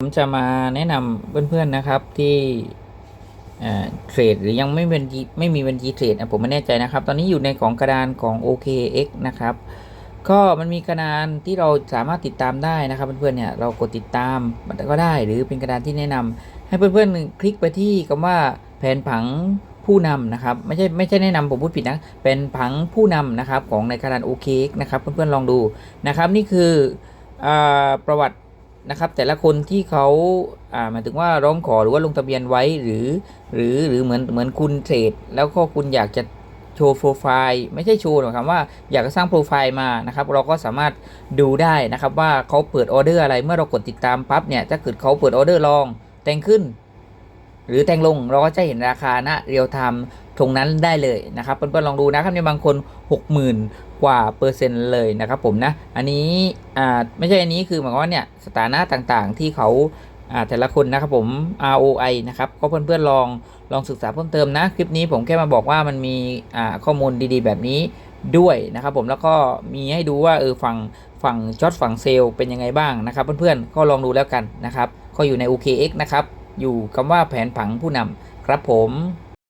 ผมจะมาแนะนำเพื่อนๆนะครับที่เทรดหรือยังไม่เป็นไม่มีบัญชีเทรดผมไม่แน่ใจนะครับ ตอนนี้อยู่ในของกระดานของ OKX นะครับ ก็มันมีกระดานที่เราสามารถติดตามได้นะครับเพื่อนๆเนี่ยเรากดติดตามมันก็ได้ หรือเป็นกระดานที่แนะนำให้เพื่อนๆคลิกไปที่คำว่าแผนผังผู้นำนะครับไม่ใช่ไม่ใช่แนะนำผมพูดผิดนะเป็นผังผู้นำนะครับของในกระดาน OKX นะครับเพื่อนๆลองดูนะครับ นี่คืออประวัติ นะครับแต่ละคนที่เขาอ่าหมายถึงว่าร้องขอหรือว่าลงทะเบียนไว้หรือ หรือหรือเหมือนเหมือนคุณเทรดแล้วก็คุณอยากจะโชว์โปรไฟล์ไม่ใช่โชว์หรอกครับว่าอยากจะสร้างโปรไฟล์มานะครับเราก็สามารถดูได้นะครับว่าเขาเปิดออเดอร์อะไรเมื่อเรากดติดตามปั๊บเนี่ยถ้าเกิดเขาเปิดออเดอร์ลองแต่งขึ้น หรือแต่งลงเราก็จะเห็นราคาณเรียลไทม์ตรงนั้นได้เลยนะครับเพื่อนๆลองดูนะครับในบางคน 60,000 กว่าเปอร์เซ็นต์เลยนะครับผมนะอันนี้อ่าไม่ใช่อันนี้คือหมายความว่าเนี่ยสถานะต่างๆ ที่เขาอ่าแต่ละคนนะครับผม ROI นะครับก็เพื่อนๆลองลองศึกษาเพิ่มเติมนะคลิปนี้ผมแค่มาบอกว่ามันมีอ่าข้อมูลดีๆ แบบนี้ด้วยนะครับผมแล้วก็มีให้ดูว่าเออฝั่งฝั่งช็อตฝั่งเซลเป็นยังไงบ้างนะครับ เพื่อนๆก็ลองดูแล้วกันนะครับก็อยู่ใน OKX นะครับ อยู่คำว่าแผนผังผู้นำครับผม